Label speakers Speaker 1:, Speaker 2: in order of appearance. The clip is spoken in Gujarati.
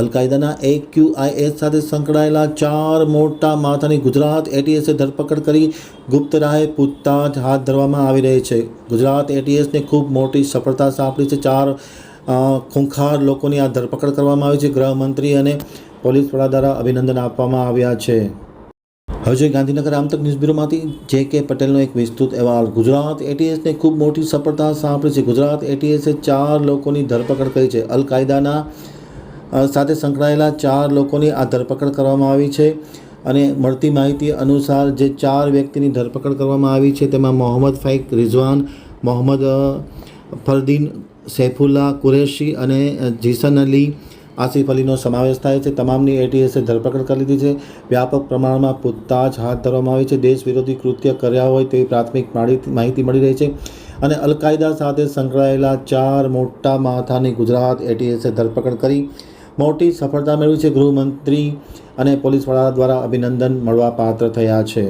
Speaker 1: અલ એક ક્યુઆઈએસ સાથે સંકળાયેલા ચાર મોટા માથાની ગુજરાત એટીએસે ધરપકડ કરી ગુપ્ત રાહે પૂછતાછ હાથ ધરવામાં આવી રહી છે. ગુજરાત એટીએસને ખૂબ મોટી સફળતા સાંપડી છે. ચાર ખૂંખાર લોકોની આ ધરપકડ કરવામાં આવી છે. ગૃહમંત્રી અને પોલીસ વડા દ્વારા અભિનંદન આપવામાં આવ્યા છે. હજુ ગાંધીનગર આમતક ન્યૂઝ બ્યુરોમાંથી જે કે પટેલનો એક વિસ્તૃત અહેવાલ. ગુજરાત એટીએસને ખૂબ મોટી સફળતા સાંપડી છે. ગુજરાત એટીએસે ચાર લોકોની ધરપકડ કરી છે. અલ કાયદાના સાથે સંકળાયેલા ચાર લોકોની આ ધરપકડ કરવામાં આવી છે અને મળતી માહિતી અનુસાર જે ચાર વ્યક્તિની ધરપકડ કરવામાં આવી છે તેમાં મોહમ્મદ ફૈક રિઝવાન, મોહમ્મદ ફરદીન, સૈફુલ્લા કુરેશી અને જીસન અલી આસિફ અલીનો સમાવેશ થાય છે. તમામની એટીએસે ધરપકડ કરી લીધી છે. વ્યાપક પ્રમાણમાં પૂછતાછ હાથ ધરવામાં આવી છે. દેશ વિરોધી કૃત્ય કર્યા હોય તેવી પ્રાથમિક માહિતી મળી રહી છે અને અલકાયદા સાથે સંકળાયેલા ચાર મોટા માથાની ગુજરાત એટીએસે ધરપકડ કરી મોટી સફળતા મેળવી છે ગૃહમંત્રી અને પોલીસ વડા દ્વારા અભિનંદન મળવા પાત્ર થયા છે.